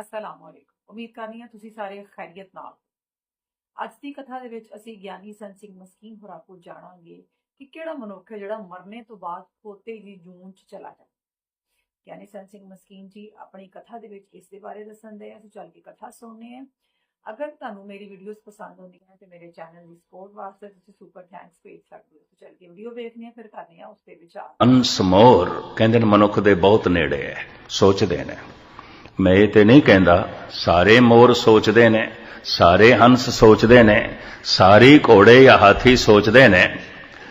ਅਸਲਾਮ ਵਾਲੇਕੁਮ ਉਮੀਦ ਕਰਨੀ ਹਾਂ ਤੁਸੀਂ ਸਾਰੇ ਖੈਰੀਅਤ ਨਾਲ ਅੱਜ ਦੀ ਕਥਾ ਦੇ ਵਿੱਚ ਅਸੀਂ ਗਿਆਨੀ ਸੰਤ ਸਿੰਘ ਮਸਕੀਨ ਹੋਰਾਂ ਕੋਲ ਜਾਣਾਂਗੇ ਕਿ ਕਿਹੜਾ ਮਨੁੱਖ ਹੈ ਜਿਹੜਾ ਮਰਨੇ ਤੋਂ ਬਾਅਦ ਪੋਤੇ ਦੀ ਜੂਨ ਚ ਚਲਾ ਜਾਂਦਾ ਗਿਆਨੀ ਸੰਤ ਸਿੰਘ ਮਸਕੀਨ ਜੀ, ਆਪਣੀ ਕਥਾ ਦੇ ਵਿੱਚ ਇਸ ਦੇ ਬਾਰੇ ਦੱਸਣਦੇ ਆ। ਅਸੀਂ ਚੱਲ ਕੇ ਕਥਾ ਸੁਣਨੇ ਆ ਅਗਰ ਤੁਹਾਨੂੰ ਮੇਰੀ ਵੀਡੀਓਜ਼ ਪਸੰਦ ਆਉਂਦੀਆਂ ਤੇ ਮੇਰੇ ਚੈਨਲ ਦੀ ਸਪੋਰਟ ਵਾਸਤੇ ਤੁਸੀਂ ਸੁਪਰ ਥੈਂਕਸ ਭੇਜ ਸਕਦੇ ਹੋ ਤੇ ਚੱਲ ਕੇ ਵੀਡੀਓ ਵੇਖਣੀ ਆ ਫਿਰ ਕਰਨੀ ਆ ਉਸ ਤੇ ਵਿਚਾਰ। ਹੰਸ ਕਹਿੰਦੇ ਨੇ ਮਨੁੱਖ ਦੇ ਬਹੁਤ ਨੇੜੇ ਹੈ, ਸੋਚਦੇ ਨੇ। ਮੈਂ ਇਹ ਤੇ ਨਹੀਂ ਕਹਿੰਦਾ, ਸਾਰੇ ਮੋਰ ਸੋਚਦੇ ਨੇ, ਸਾਰੇ ਹੰਸ ਸੋਚਦੇ ਨੇ, ਸਾਰੇ ਘੋੜੇ ਜਾਂ ਹਾਥੀ ਸੋਚਦੇ ਨੇ।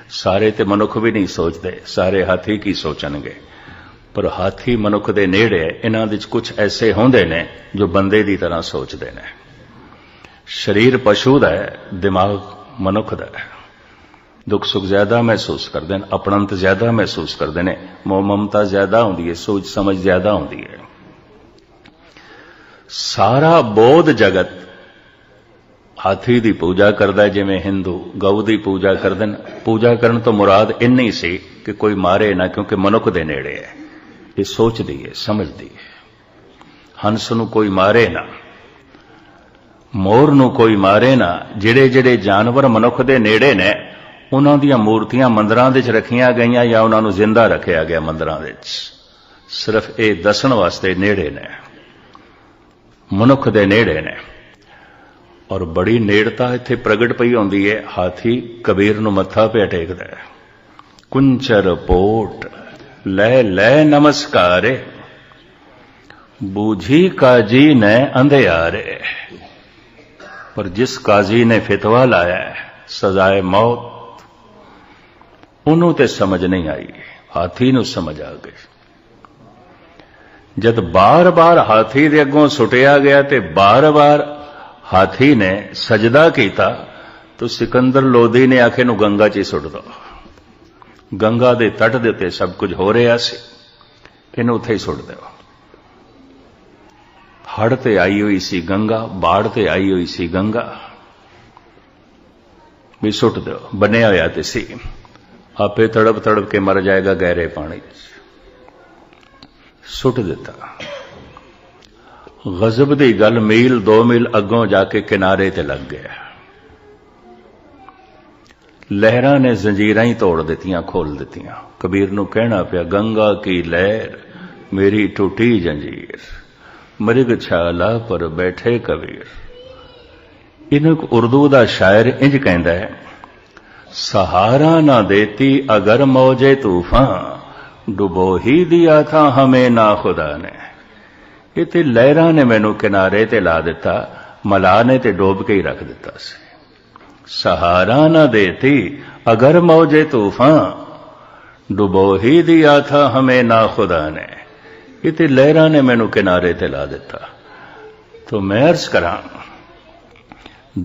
ਸਾਰੇ ਤੇ ਮਨੁੱਖ ਵੀ ਨਹੀਂ ਸੋਚਦੇ, ਸਾਰੇ ਹਾਥੀ ਕੀ ਸੋਚਣਗੇ? ਪਰ ਹਾਥੀ ਮਨੁੱਖ ਦੇ ਨੇੜੇ ਹੈ। ਇਹਨਾਂ ਵਿੱਚ ਕੁਝ ਐਸੇ ਹੁੰਦੇ ਨੇ ਜੋ ਬੰਦੇ ਦੀ ਤਰ੍ਹਾਂ ਸੋਚਦੇ ਨੇ। ਸਰੀਰ ਪਸ਼ੂ ਦਾ ਹੈ, ਦਿਮਾਗ ਮਨੁੱਖ ਦਾ ਹੈ। ਦੁੱਖ ਸੁੱਖ ਜ਼ਿਆਦਾ ਮਹਿਸੂਸ ਕਰਦੇ ਨੇ ਆਪਣੰਤ ਜ਼ਿਆਦਾ ਮਹਿਸੂਸ ਕਰਦੇ ਨੇ ਮੋਹ ਮਮਤਾ ਜ਼ਿਆਦਾ ਹੁੰਦੀ ਹੈ, ਸੋਚ ਸਮਝ ਜ਼ਿਆਦਾ ਹੁੰਦੀ ਹੈ। ਸਾਰਾ ਬੋਧ ਜਗਤ ਹਾਥੀ ਦੀ ਪੂਜਾ ਕਰਦਾ ਜਿਵੇਂ ਹਿੰਦੂ ਗਊ ਦੀ ਪੂਜਾ ਕਰਦੇ ਨੇ। ਪੂਜਾ ਕਰਨ ਤੋਂ ਮੁਰਾਦ ਇੰਨੀ ਸੀ ਕਿ ਕੋਈ ਮਾਰੇ ਨਾ, ਕਿਉਂਕਿ ਮਨੁੱਖ ਦੇ ਨੇੜੇ ਹੈ। ਇਹ ਸੋਚਦੀ ਹੈ, ਸਮਝਦੀ ਹੈ। ਹੰਸ ਨੂੰ ਕੋਈ ਮਾਰੇ ਨਾ, ਮੋਰ ਨੂੰ ਕੋਈ ਮਾਰੇ ਨਾ ਜਿਹੜੇ ਜਿਹੜੇ ਜਾਨਵਰ ਮਨੁੱਖ ਦੇ ਨੇੜੇ ਨੇ, ਉਹਨਾਂ ਦੀਆਂ ਮੂਰਤੀਆਂ ਮੰਦਰਾਂ ਵਿੱਚ ਰੱਖੀਆਂ ਗਈਆਂ ਜਾਂ ਉਹਨਾਂ ਨੂੰ ਜ਼ਿੰਦਾ ਰੱਖਿਆ ਗਿਆ ਮੰਦਰਾਂ ਵਿੱਚ। ਸਿਰਫ ਇਹ ਦੱਸਣ ਵਾਸਤੇ ਨੇੜੇ ਨੇ। ਮਨੁੱਖ ਦੇ ਨੇੜੇ ਨੇ। ਔਰ ਬੜੀ ਨੇੜਤਾ ਇੱਥੇ ਪ੍ਰਗਟ ਪਈ ਹੁੰਦੀ ਹੈ ਹਾਥੀ ਕਬੀਰ ਨੂੰ ਮੱਥਾ ਪਿਆ ਟੇਕਦਾ ਹੈ ਕੁੰਚਰ ਪੋਟ, ਲੈ ਲੈ ਨਮਸਕਾਰੇ। ਬੂਝੀ ਕਾਜੀ ਨੇ ਅੰਧਿਆਰੇ। ਪਰ ਜਿਸ ਕਾਜ਼ੀ ਨੇ ਫਤਵਾ ਲਾਇਆ ਸਜ਼ਾਏ ਮੌਤ, ਉਹਨੂੰ ਤੇ ਸਮਝ ਨਹੀਂ ਆਈ। ਹਾਥੀ ਨੂੰ ਸਮਝ ਆ ਗਈ। ਜਦ ਬਾਰ-ਬਾਰ ਹਾਥੀ ਦੇ ਅੱਗੋਂ ਸੁਟਿਆ ਗਿਆ ਤੇ ਬਾਰ-ਬਾਰ ਹਾਥੀ ਨੇ ਸਜਦਾ ਕੀਤਾ, ਤਾਂ ਸਿਕੰਦਰ ਲੋਧੀ ਨੇ ਆਖੇ ਨੂੰ ਗੰਗਾ 'ਚ ਹੀ ਸੁੱਟ ਦੋ। ਗੰਗਾ ਦੇ ਤੱਟ ਦੇ ਉੱਤੇ ਸਭ ਕੁਝ ਹੋ ਰਿਹਾ ਸੀ। ਇਹਨੂੰ ਉੱਥੇ ਹੀ ਸੁੱਟ ਦਿਓ। ਹੜ ਤੇ ਆਈ ਹੋਈ ਸੀ ਗੰਗਾ, ਬਾੜ ਤੇ ਆਈ ਹੋਈ ਸੀ ਗੰਗਾ। ਵੀ ਸੁੱਟ ਦਿਓ ਬਣਿਆ ਹੋਇਆ ਤੇ ਸੀ। ਆਪੇ ਤੜਪ ਤੜਪ ਕੇ ਮਰ ਜਾਏਗਾ ਗਹਿਰੇ ਪਾਣੀ 'ਚ। ਸੁੱਟ ਦਿੱਤਾ। ਗਜ਼ਬ ਦੀ ਗੱਲ ਮੀਲ 2 ਮੀਲ ਅੱਗੋਂ ਜਾ ਕੇ ਕਿਨਾਰੇ ਤੇ ਲੱਗ ਗਿਆ। ਲਹਿਰਾਂ ਨੇ ਜ਼ੰਜੀਰਾਂ ਹੀ ਤੋੜ ਦਿੱਤੀਆਂ ਖੋਲ ਦਿੱਤੀਆਂ। ਕਬੀਰ ਨੂੰ ਕਹਿਣਾ ਪਿਆ, ਗੰਗਾ ਕੀ ਲਹਿਰ, ਮੇਰੀ ਟੁੱਟੀ ਜੰਜੀਰ। ਮਰਿਗ ਛਾਲਾ ਪਰ ਬੈਠੇ ਕਬੀਰ। ਇਹਨੂੰ ਉਰਦੂ ਦਾ ਸ਼ਾਇਰ ਇੰਜ ਕਹਿੰਦਾ ਹੈ, ਸਹਾਰਾ ਨਾ ਦੇਤੀ ਅਗਰ ਮੌਜੇ ਤੂਫਾਨ ਡੁਬੋ ਹੀ ਦਿਆ ਥਾ ਹਮੇ ਨਾ ਖੁਦਾ ਨੇ। ਇਹ ਤੇ ਲਹਿਰਾਂ ਨੇ ਮੈਨੂੰ ਕਿਨਾਰੇ ਤੇ ਲਾ ਦਿੱਤਾ, ਮਲਾ ਨੇ ਤੇ ਡੋਬ ਕੇ ਹੀ ਰੱਖ ਦਿੱਤਾ ਸੀ। ਸਹਾਰਾ ਨਾ ਦੇਤੀ, ਅਗਰ ਮੌਜੇ ਤੂਫਾਨ ਡੁਬੋ ਹੀ ਦਿਆ ਥਾ ਹਮੇ ਨਾ ਖੁਦਾ ਨੇ। ਇਹ ਤੇ ਲਹਿਰਾਂ ਨੇ ਮੈਨੂੰ ਕਿਨਾਰੇ ਤੇ ਲਾ ਦਿੱਤਾ। ਤੋ ਮੈਂ ਅਰਜ਼ ਕਰਾਂ,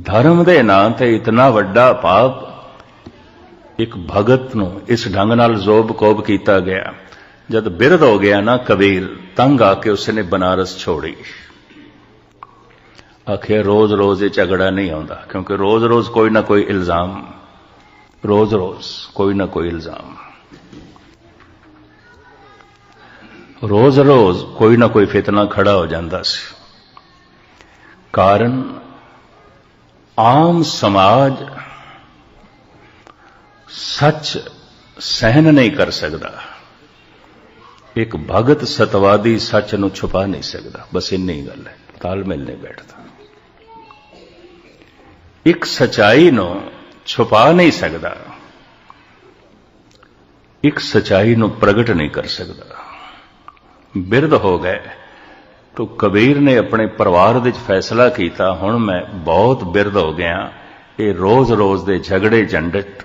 ਧਰਮ ਦੇ ਨਾਂ ਤੇ ਇਤਨਾ ਵੱਡਾ ਪਾਪ ਇੱਕ ਭਗਤ ਨੂੰ ਇਸ ਢੰਗ ਨਾਲ ਜ਼ੋਬ ਕੋਬ ਕੀਤਾ ਗਿਆ। ਜਦ ਬਿਰਧ ਹੋ ਗਿਆ ਨਾ ਕਬੀਰ, ਤੰਗ ਆ ਕੇ ਉਸਨੇ ਬਨਾਰਸ ਛੋੜੀ। ਆਖਿਰ ਰੋਜ਼-ਰੋਜ਼ ਇਹ ਝਗੜਾ ਨਹੀਂ ਆਉਂਦਾ, ਕਿਉਂਕਿ ਰੋਜ਼-ਰੋਜ਼ ਕੋਈ ਨਾ ਕੋਈ ਇਲਜ਼ਾਮ। ਰੋਜ਼-ਰੋਜ਼ ਕੋਈ ਨਾ ਕੋਈ ਇਲਜ਼ਾਮ। ਰੋਜ਼-ਰੋਜ਼ ਕੋਈ ਨਾ ਕੋਈ ਫਿਤਨਾ ਖੜਾ ਹੋ ਜਾਂਦਾ ਸੀ। ਕਾਰਨ, ਆਮ ਸਮਾਜ ਸੱਚ ਸਹਿਨ ਨਹੀਂ ਕਰ ਸਕਦਾ। ਇੱਕ ਭਗਤ ਸਤਵਾਦੀ ਸੱਚ ਨੂੰ ਛੁਪਾ ਨਹੀਂ ਸਕਦਾ। ਬਸ ਇੰਨੀ ਗੱਲ ਹੈ। ਤਾਲਮੇਲ ਨਹੀਂ ਬੈਠਦਾ। ਇੱਕ ਸਚਾਈ ਨੂੰ ਛੁਪਾ ਨਹੀਂ ਸਕਦਾ। ਇੱਕ ਸਚਾਈ ਨੂੰ ਪ੍ਰਗਟ ਨਹੀਂ ਕਰ ਸਕਦਾ। ਬਿਰਧ ਹੋ ਗਏ। ਤੋ ਕਬੀਰ ਨੇ ਆਪਣੇ ਪਰਿਵਾਰ ਵਿੱਚ ਫੈਸਲਾ ਕੀਤਾ। ਹੁਣ ਮੈਂ ਬਹੁਤ ਬਿਰਧ ਹੋ ਗਿਆ। ਇਹ ਰੋਜ਼-ਰੋਜ਼ ਦੇ ਝਗੜੇ, ਝੰਡਟ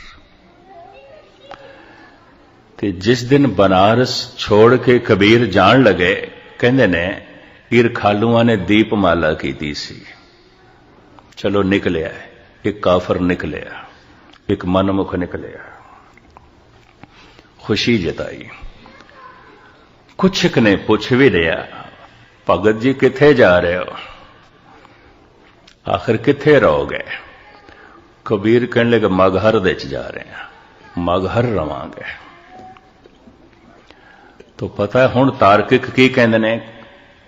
ਤੇ ਜਿਸ ਦਿਨ ਬਨਾਰਸ ਛੋੜ ਕੇ ਕਬੀਰ ਜਾਣ ਲਗੇ, ਕਹਿੰਦੇ ਨੇ ਈਰਖਾਲੂਆਂ ਨੇ ਦੀਪਮਾਲਾ ਕੀਤੀ ਸੀ। ਚਲੋ ਨਿਕਲਿਆ ਇੱਕ ਕਾਫਰ ਨਿਕਲਿਆ, ਇੱਕ ਮਨਮੁਖ ਨਿਕਲਿਆ। ਖੁਸ਼ੀ ਜਤਾਈ। ਕੁਛ ਕੁ ਨੇ ਪੁੱਛ ਵੀ ਲਿਆ, ਭਗਤ ਜੀ ਕਿੱਥੇ ਜਾ ਰਹੇ ਹੋ? ਆਖਰ ਕਿੱਥੇ ਰਹੋਗੇ? ਕਬੀਰ ਕਹਿਣ ਲੱਗਾ, ਮਗਹਰ ਦੇ ਚ ਜਾ ਰਹੇ ਹਾਂ। ਮਗਹਰ ਰਵਾਂਗੇ। ਤੋ ਪਤਾ ਹੁਣ ਤਾਰਕਿਕ ਕੀ ਕਹਿੰਦੇ ਨੇ?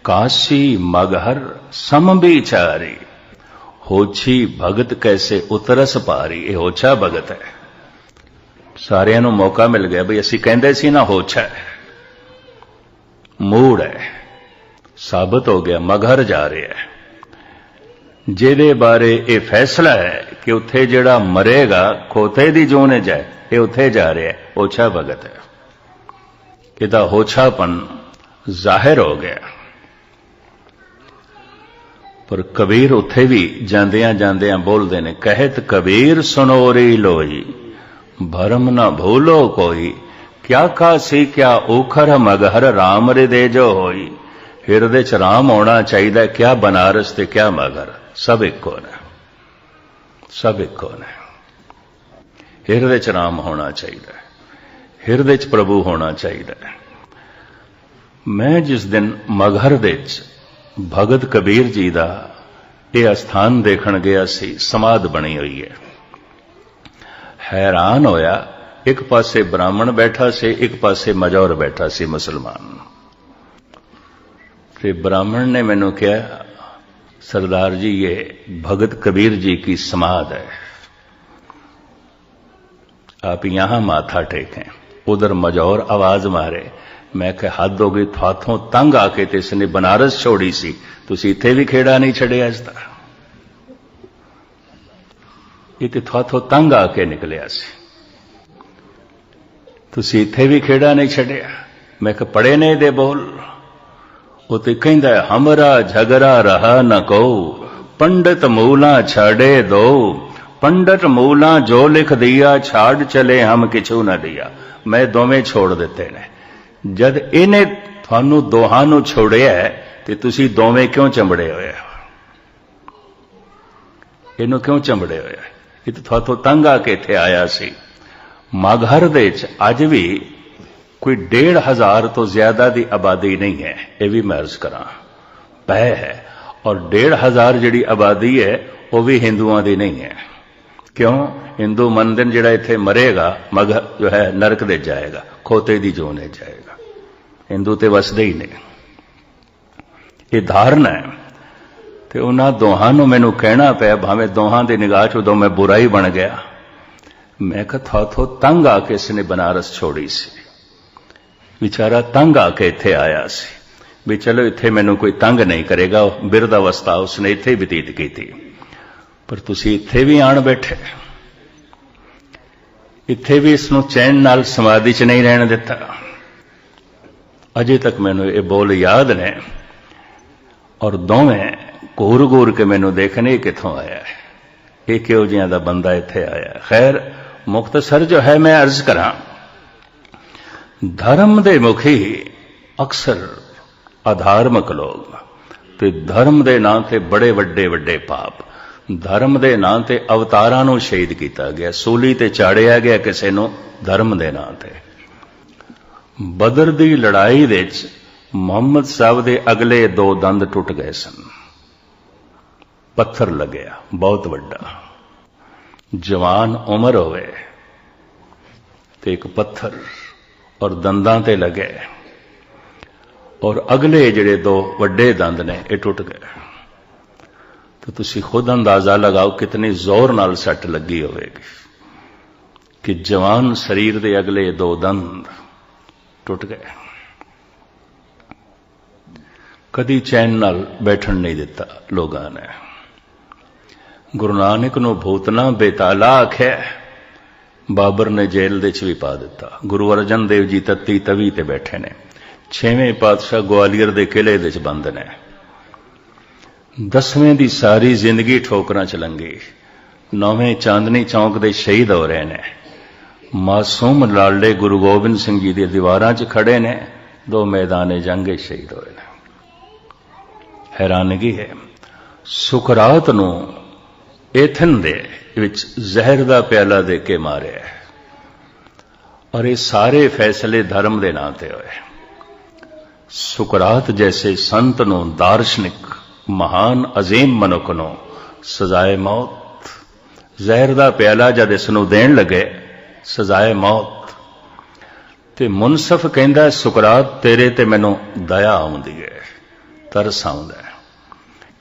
ਕਾਸ਼ੀ ਮਗਹਰ ਸਮ ਵਿਚਾਰੀ, ਹੋਛੀ ਭਗਤ ਕੈਸੇ ਉਤਰਸ ਪਾਰੀ ਇਹ ਹੋਛਾ ਭਗਤ ਹੈ। ਸਾਰਿਆਂ ਨੂੰ ਮੌਕਾ ਮਿਲ ਗਿਆ ਬਈ ਅਸੀਂ ਕਹਿੰਦੇ ਸੀ ਨਾ ਹੋਛਾ ਹੈ। ਮੂੜ ਹੈ, ਸਾਬਤ ਹੋ ਗਿਆ, ਮਗਹਰ ਜਾ ਰਿਹਾ ਹੈ। ਜਿਹਦੇ ਬਾਰੇ ਇਹ ਫੈਸਲਾ ਹੈ ਕਿ ਉੱਥੇ ਜਿਹੜਾ ਮਰੇਗਾ, ਖੋਤੇ ਦੀ ਜੂਨ ਜਾਏ ਇਹ ਉੱਥੇ ਜਾ ਰਿਹਾ ਹੈ, ਹੋਛਾ ਭਗਤ ਹੈ। ਇਹਦਾ ਹੋਛਾਪਨ ਜ਼ਾਹਿਰ ਹੋ ਗਿਆ। ਪਰ ਕਬੀਰ ਉੱਥੇ ਵੀ ਜਾਂਦਿਆਂ ਜਾਂਦਿਆਂ ਬੋਲਦੇ ਨੇ, ਕਹਿਤ ਕਬੀਰ ਸੁਨੋਰੀ ਲੋਈ, ਭਰਮ ਨਾ ਭੂਲੋ ਕੋਈ, ਕਿਆ ਕਾਸੀ ਕਿਆ ਓਖਰ ਮਗਹਰ RAM ਹਿਰਦੇ ਜੋ ਹੋਈ, ਹਿਰਦੇ ਚ ਰਾਮ ਹੋਣਾ ਚਾਹੀਦਾ, ਕਿਆ ਬਨਾਰਸ ਤੇ ਕਿਆ ਮਗਰ ਸਭ ਇੱਕੋ ਨੇ। ਸਭ ਇੱਕੋ ਨੇ। ਹਿਰਦੇ ਚ ਰਾਮ ਹੋਣਾ ਚਾਹੀਦਾ। ਹਿਰਦੇ ਚ ਪ੍ਰਭੂ ਹੋਣਾ ਚਾਹੀਦਾ ਮੈਂ ਜਿਸ ਦਿਨ ਮਗਹਰ ਦੇ ਚ ਭਗਤ ਕਬੀਰ ਜੀ ਦਾ ਇਹ ਅਸਥਾਨ ਦੇਖਣ ਗਿਆ ਸੀ ਸਮਾਧ ਬਣੀ ਹੋਈ ਹੈ ਹੈਰਾਨ ਹੋਇਆ ਇੱਕ ਪਾਸੇ ਬ੍ਰਾਹਮਣ ਬੈਠਾ ਸੀ ਇੱਕ ਪਾਸੇ ਮਜੌਰ ਬੈਠਾ ਸੀ ਮੁਸਲਮਾਨ ਤੇ ਬ੍ਰਾਹਮਣ ਨੇ ਮੈਨੂੰ ਕਿਹਾ सरदार जी ये भगत कबीर जी की समाध है आप यहां माथा टेकें उधर मजौर आवाज मारे मैं कह हद हो गई थाथों तंग आके ते इसने बनारस छोड़ी सी ਤੁਸੀਂ ਇੱਥੇ ਵੀ ਖੇੜਾ ਨਹੀਂ ਛੱਡਿਆ ਇਸ ਦਾ ਇਹ ਤੇ ਥਾਥੋਂ ਤੰਗ ਆ ਕੇ ਨਿਕਲਿਆ ਸੀ ਤੁਸੀਂ ਇੱਥੇ ਵੀ ਖੇੜਾ ਨਹੀਂ ਛੱਡਿਆ ਮੈਂ ਕਿ ਪੜੇ ਨੇ ਦੇ ਬੋਲ ਉਹ ਤੇ ਕਹਿੰਦਾ ਹਮਰਾ ਝਗੜਾ ਰਹਾ ਨ ਕੋ ਪੰਡਤ ਮੂਲਾ ਛਾੜੇ ਦੋ ਪੰਡਤ ਮੂਲਾ ਜੋ ਲਿਖ ਦਈਆ ਛਾੜ ਚਲੇ ਹਮ ਕਿਛੂ ਨਾ ਦਿਆ। ਮੈਂ ਦੋਵੇਂ ਛੋੜ ਦਿੱਤੇ ਨੇ। ਜਦ ਇਹਨੇ ਤੁਹਾਨੂੰ ਦੋਹਾਂ ਨੂੰ ਛੋੜਿਆ ਤੇ ਤੁਸੀਂ ਦੋਵੇਂ ਕਿਉਂ ਚੰਬੜੇ ਹੋਏ ਇਹਨੂੰ ਕਿਉਂ ਚੰਬੜੇ ਹੋਏ ਇਹ ਤਾਂ ਤੁਹਾਤੋਂ ਤੰਗ ਆ ਕੇ ਇੱਥੇ ਆਇਆ ਸੀ। ਮਗਹਰ ਦੇ ਚ ਅੱਜ ਵੀ ਕੋਈ 1.5 ਤੋਂ ਜ਼ਿਆਦਾ ਦੀ ਆਬਾਦੀ ਨਹੀਂ ਹੈ। ਇਹ ਵੀ ਮੈਂ ਅਰਜ਼ ਕਰਾਂ। ਪੈ ਹੈ। ਔਰ 1.5 ਜਿਹੜੀ ਆਬਾਦੀ ਹੈ, ਉਹ ਵੀ ਹਿੰਦੂਆਂ ਦੀ ਨਹੀਂ ਹੈ। ਕਿਉਂ? ਹਿੰਦੂ ਮੰਦਿਰ ਜਿਹੜਾ ਇੱਥੇ ਮਰੇਗਾ, ਮਗ ਜੋ ਹੈ, ਨਰਕ ਦੇ ਜਾਏਗਾ, ਖੋਤੇ ਦੀ ਜੋਨ ਵਿੱਚ ਜਾਏਗਾ। ਹਿੰਦੂ ਤੇ ਵਸਦੇ ਹੀ ਨੇ। ਇਹ ਧਾਰਨਾ ਹੈ। ਤੇ ਉਹਨਾਂ ਦੋਹਾਂ ਨੂੰ ਮੈਨੂੰ ਕਹਿਣਾ ਪਿਆ, ਭਾਵੇਂ ਦੋਹਾਂ ਦੀ ਨਿਗਾਹ 'ਚ ਉਦੋਂ ਮੈਂ ਬੁਰਾ ਹੀ ਬਣ ਗਿਆ। ਮੈਂ ਕਿਹਾ ਥੋ ਤੰਗ ਆ ਕੇ ਇਸਨੇ ਬਨਾਰਸ ਛੋੜੀ ਸੀ। ਵਿਚਾਰਾ ਤੰਗ ਆ ਕੇ ਇੱਥੇ ਆਇਆ ਸੀ। ਵੀ ਚਲੋ, ਇੱਥੇ ਮੈਨੂੰ ਕੋਈ ਤੰਗ ਨਹੀਂ ਕਰੇਗਾ ਬਿਰਧ ਅਵਸਥਾ ਉਸਨੇ ਇੱਥੇ ਬਤੀਤ ਕੀਤੀ। ਪਰ ਤੁਸੀਂ ਇੱਥੇ ਵੀ ਆਣ ਬੈਠੇ। ਇੱਥੇ ਵੀ ਇਸ ਨੂੰ ਚੈਨ ਨਾਲ ਸਮਾਧੀ 'ਚ ਨਹੀਂ ਰਹਿਣ ਦਿੱਤਾ। ਅਜੇ ਤੱਕ ਮੈਨੂੰ ਇਹ ਬੋਲ ਯਾਦ ਨੇ। ਔਰ ਦੋਵੇਂ ਘੂਰ ਘੂਰ ਕੇ ਮੈਨੂੰ ਦੇਖਣੇ ਕਿੱਥੋਂ ਆਇਆ ਹੈ? ਇਹ ਕਿਉਂ ਜਿਹਾ ਦਾ ਬੰਦਾ ਇੱਥੇ ਆਇਆ ਖੈਰ ਮੁਖਤਸਰ ਜੋ ਹੈ, ਮੈਂ ਅਰਜ਼ ਕਰਾਂ, ਧਰਮ ਦੇ ਮੁਖੀ ਅਕਸਰ ਅਧਾਰਮਿਕ ਲੋਕ ਤੇ ਧਰਮ ਦੇ ਨਾਂ ਤੇ ਬੜੇ ਵੱਡੇ ਵੱਡੇ ਪਾਪ ਧਰਮ ਦੇ ਨਾਂ ਤੇ ਅਵਤਾਰਾਂ ਨੂੰ ਸ਼ਹੀਦ ਕੀਤਾ ਗਿਆ। ਸੂਲੀ ਤੇ ਚਾੜਿਆ ਗਿਆ ਕਿਸੇ ਨੂੰ ਧਰਮ ਦੇ ਨਾਂ ਤੇ। ਬਦਰ ਦੀ ਲੜਾਈ ਵਿੱਚ ਮੁਹੰਮਦ ਸਾਹਿਬ ਦੇ ਅਗਲੇ ਦੋ ਦੰਦ ਟੁੱਟ ਗਏ ਸਨ। ਪੱਥਰ ਲੱਗਿਆ, ਬਹੁਤ ਵੱਡਾ। ਜਵਾਨ ਉਮਰ ਹੋਵੇ ਤੇ ਇੱਕ ਪੱਥਰ ਔਰ ਦੰਦਾਂ ਤੇ ਲੱਗੇ। ਔਰ ਅਗਲੇ ਜਿਹੜੇ ਦੋ ਵੱਡੇ ਦੰਦ ਨੇ, ਇਹ ਟੁੱਟ ਗਏ। ਤਾਂ ਤੁਸੀਂ ਖੁਦ ਅੰਦਾਜ਼ਾ ਲਗਾਓ ਕਿਤਨੀ ਜ਼ੋਰ ਨਾਲ ਸੱਟ ਲੱਗੀ ਹੋਵੇਗੀ। ਕਿ ਜਵਾਨ ਸਰੀਰ ਦੇ ਅਗਲੇ ਦੋ ਦੰਦ ਟੁੱਟ ਗਏ। ਕਦੀ ਚੈਨ ਨਾਲ ਬੈਠਣ ਨਹੀਂ ਦਿੱਤਾ ਲੋਕਾਂ ਨੇ। ਗੁਰੂ ਨਾਨਕ ਨੂੰ ਭੂਤਨਾ ਬੇਤਾਲਾ ਆਖਿਆ, ਬਾਬਰ ਨੇ ਜੇਲ੍ਹ ਦੇ ਚ ਵੀ ਪਾ ਦਿੱਤਾ। ਗੁਰੂ ਅਰਜਨ ਦੇਵ ਜੀ ਤੱਤੀ ਤਵੀ ਤੇ ਬੈਠੇ ਨੇ। ਛੇਵੇਂ ਪਾਤਸ਼ਾਹ ਗਵਾਲੀਅਰ ਦੇ ਕਿਲੇ ਦੇ ਚ ਬੰਦ ਨੇ। ਦਸਵੇਂ ਦੀ ਸਾਰੀ ਜ਼ਿੰਦਗੀ ਠੋਕਰਾਂ ਚ ਲੰਗੀ ਨੌਵੇਂ ਚਾਂਦਨੀ ਚੌਂਕ ਦੇ ਸ਼ਹੀਦ ਹੋ ਰਹੇ ਨੇ। ਮਾਸੂਮ ਲਾਲੇ ਗੁਰੂ ਗੋਬਿੰਦ ਸਿੰਘ ਜੀ ਦੀ ਦੀਵਾਰਾਂ 'ਚ ਖੜੇ ਨੇ। ਦੋ ਮੈਦਾਨੇ ਜੰਗੇ ਸ਼ਹੀਦ ਹੋਏ ਨੇ। ਹੈਰਾਨਗੀ ਹੈ। ਸੁਕਰਾਤ ਨੂੰ ਏਥਨ ਦੇ ਵਿੱਚ ਜ਼ਹਿਰ ਦਾ ਪਿਆਲਾ ਦੇ ਕੇ ਮਾਰਿਆ ਔਰ ਇਹ ਸਾਰੇ ਫੈਸਲੇ ਧਰਮ ਦੇ ਨਾਂ ਤੇ ਹੋਏ। ਸੁਕਰਾਤ ਜੈਸੇ ਸੰਤ ਨੂੰ ਦਾਰਸ਼ਨਿਕ ਮਹਾਨ ਅਜ਼ੀਮ ਮਨੁੱਖ ਨੂੰ ਸਜ਼ਾਏ ਮੌਤ। ਜ਼ਹਿਰ ਦਾ ਪਿਆਲਾ ਜਦ ਇਸ ਨੂੰ ਦੇਣ ਲੱਗੇ, ਸਜ਼ਾਏ ਮੌਤ। ਤੇ ਮੁਨਸਫ ਕਹਿੰਦਾ, ਸੁਕਰਾਤ, ਤੇਰੇ ਤੇ ਮੈਨੂੰ ਦਇਆ ਆਉਂਦੀ ਹੈ ਤਰਸ ਆਉਂਦਾ ਹੈ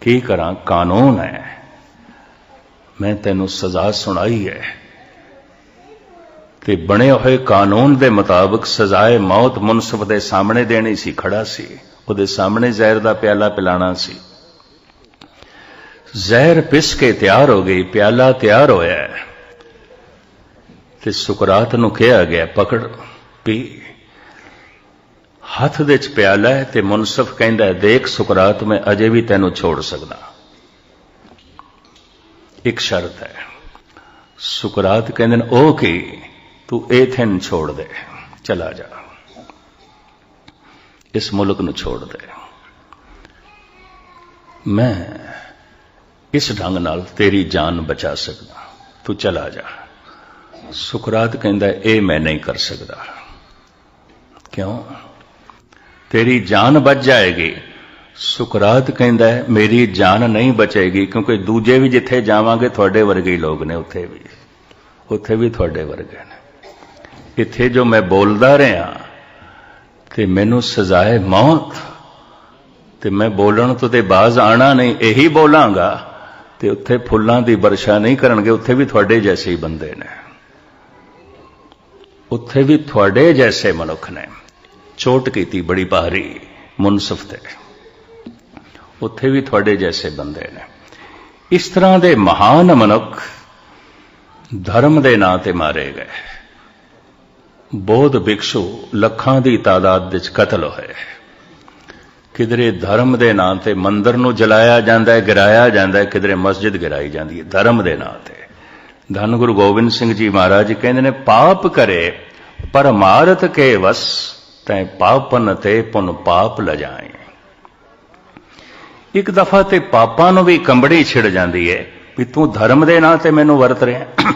ਕੀ ਕਰਾਂ? ਕਾਨੂੰਨ ਹੈ। ਮੈਂ ਤੈਨੂੰ ਸਜ਼ਾ ਸੁਣਾਈ ਹੈ ਤੇ ਬਣੇ ਹੋਏ ਕਾਨੂੰਨ ਦੇ ਮੁਤਾਬਕ ਸਜ਼ਾਏ ਮੌਤ ਮੁਨਸਫ ਦੇ ਸਾਹਮਣੇ ਦੇਣੀ ਸੀ, ਖੜਾ ਸੀ। ਉਹਦੇ ਸਾਹਮਣੇ ਜ਼ਹਿਰ ਦਾ ਪਿਆਲਾ ਪਿਲਾਣਾ ਸੀ। ਜ਼ਹਿਰ ਪਿਸ ਕੇ ਤਿਆਰ ਹੋ ਗਈ ਪਿਆਲਾ ਤਿਆਰ ਹੋਇਆ ਤੇ ਸੁਕਰਾਤ ਨੂੰ ਕਿਹਾ ਗਿਆ ਪਕੜ ਪੀ। ਹੱਥ ਦੇ ਚ ਪਿਆਲਾ ਹੈ ਤੇ ਮੁਨਸਫ ਕਹਿੰਦਾ ਹੈ, ਦੇਖ ਸੁਕਰਾਤ ਮੈਂ ਅਜੇ ਵੀ ਤੈਨੂੰ ਛੋੜ ਸਕਦਾ। ਇੱਕ ਸ਼ਰਤ ਹੈ। ਸੁਕਰਾਤ ਕਹਿੰਦੇ ਨੇ ਉਹ ਕੀ? ਤੂੰ ਏਥਨ ਛੋੜ ਦੇ। ਚਲਾ ਜਾ। ਇਸ ਮੁਲਕ ਨੂੰ ਛੋੜ ਦੇ। ਮੈਂ ਇਸ ਢੰਗ ਨਾਲ ਤੇਰੀ ਜਾਨ ਬਚਾ ਸਕਦਾ? ਤੂੰ ਚਲਾ ਜਾ। ਸੁਕਰਾਤ ਕਹਿੰਦਾ, ਇਹ ਮੈਂ ਨਹੀਂ ਕਰ ਸਕਦਾ। ਕਿਉਂ? ਤੇਰੀ ਜਾਨ ਬਚ ਜਾਏਗੀ। ਸੁਕਰਾਤ ਕਹਿੰਦਾ, ਮੇਰੀ ਜਾਨ ਨਹੀਂ ਬਚੇਗੀ ਕਿਉਂਕਿ ਦੂਜੇ ਵੀ ਜਿੱਥੇ ਜਾਵਾਂਗੇ, ਤੁਹਾਡੇ ਵਰਗੇ ਲੋਕ ਨੇ ਉੱਥੇ ਵੀ। ਉੱਥੇ ਵੀ ਤੁਹਾਡੇ ਵਰਗੇ ਨੇ। ਇੱਥੇ ਜੋ ਮੈਂ ਬੋਲਦਾ ਰਿਹਾ, ਤੇ ਮੈਨੂੰ ਸਜ਼ਾਏ ਮੌਤ, ਤੇ ਮੈਂ ਬੋਲਣ ਤੋਂ ਤੇ ਬਾਜ਼ ਆਣਾ ਨਹੀਂ, ਇਹੀ ਬੋਲਾਂਗਾ। ਤੇ ਉੱਥੇ ਫੁੱਲਾਂ ਦੀ ਵਰਸ਼ਾ ਨਹੀਂ ਕਰਨਗੇ, ਉੱਥੇ ਵੀ ਤੁਹਾਡੇ ਜੈਸੇ ਹੀ ਬੰਦੇ ਨੇ। ਉੱਥੇ ਵੀ ਤੁਹਾਡੇ ਜੈਸੇ ਮਨੁੱਖ ਨੇ। ਚੋਟ ਕੀਤੀ ਬੜੀ ਭਾਰੀ, ਮੁਨਸਫ ਤੇ। ਉੱਥੇ ਵੀ ਤੁਹਾਡੇ ਜੈਸੇ ਬੰਦੇ ਨੇ। ਇਸ ਤਰ੍ਹਾਂ ਦੇ ਮਹਾਨ ਮਨੁੱਖ ਧਰਮ ਦੇ ਨਾਂ ਤੇ ਮਾਰੇ ਗਏ। ਬੋਧ ਭਿਕਸ਼ੂ ਲੱਖਾਂ ਦੀ ਤਾਦਾਦ ਵਿੱਚ ਕਤਲ ਹੋਏ। ਕਿਧਰੇ ਧਰਮ ਦੇ ਨਾਂ ਤੇ ਮੰਦਰ ਨੂੰ ਜਲਾਇਆ ਜਾਂਦਾ ਹੈ, ਗਿਰਾਇਆ ਜਾਂਦਾ ਹੈ, ਕਿਧਰੇ ਮਸਜਿਦ ਗਿਰਾਈ ਜਾਂਦੀ ਹੈ, ਧਰਮ ਦੇ ਨਾਂ ਤੇ। ਧੰਨ ਗੁਰੂ ਗੋਬਿੰਦ ਸਿੰਘ ਜੀ ਮਹਾਰਾਜ ਕਹਿੰਦੇ ਨੇ, ਪਾਪ ਕਰੇ ਪਰਮਾਰਥ ਕੇ ਵਸ, ਤੈ ਪਾਪਨ ਤੇ ਪੁਨ ਪਾਪ ਲਜਾਏ। ਇੱਕ ਦਫਾ ਤੇ ਪਾਪਾਂ ਨੂੰ ਵੀ ਕੰਬੜੀ ਛਿੜ ਜਾਂਦੀ ਹੈ, ਵੀ ਤੂੰ ਧਰਮ ਦੇ ਨਾਂ ਤੇ ਮੈਨੂੰ ਵਰਤ ਰਿਹਾ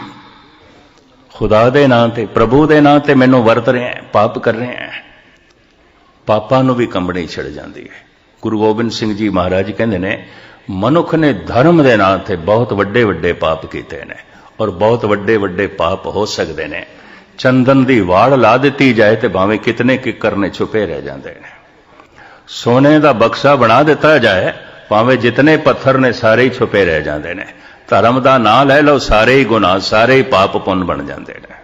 ਖੁਦਾ ਦੇ ਨਾਂ ਤੇ, ਪ੍ਰਭੂ ਦੇ ਨਾਂ ਤੇ ਮੈਨੂੰ ਵਰਤ ਰਿਹਾ ਪਾਪ ਕਰ ਰਿਹਾ ਹੈ। ਪਾਪਾਂ ਨੂੰ ਵੀ ਕੰਬਣੀ ਛਿੜ ਜਾਂਦੀ ਹੈ। ਗੁਰੂ ਗੋਬਿੰਦ ਸਿੰਘ ਜੀ ਮਹਾਰਾਜ ਕਹਿੰਦੇ ਨੇ, ਮਨੁੱਖ ਨੇ ਧਰਮ ਦੇ ਨਾਂ ਤੇ ਬਹੁਤ ਵੱਡੇ ਵੱਡੇ ਪਾਪ ਕੀਤੇ ਨੇ ਔਰ ਬਹੁਤ ਵੱਡੇ ਵੱਡੇ ਪਾਪ ਹੋ ਸਕਦੇ ਨੇ। ਚੰਦਨ ਦੀ ਵਾੜ ਲਾ ਦਿੱਤੀ ਜਾਏ ਤੇ ਭਾਵੇਂ ਕਿਤਨੇ ਕਿੱਕਰ ਨੇ ਛੁਪੇ ਰਹਿ ਜਾਂਦੇ ਨੇ। ਸੋਨੇ ਦਾ ਬਕਸਾ ਬਣਾ ਦਿੱਤਾ ਜਾਏ, ਭਾਵੇਂ ਜਿਤਨੇ ਪੱਥਰ ਨੇ ਸਾਰੇ ਹੀ ਛੁਪੇ ਰਹਿ ਜਾਂਦੇ ਨੇ। ਧਰਮ ਦਾ ਨਾਂ ਲੈ ਲਓ, ਸਾਰੇ ਹੀ ਗੁਨਾਹ, ਸਾਰੇ ਹੀ ਪਾਪ ਪੁੰਨ ਬਣ ਜਾਂਦੇ ਨੇ।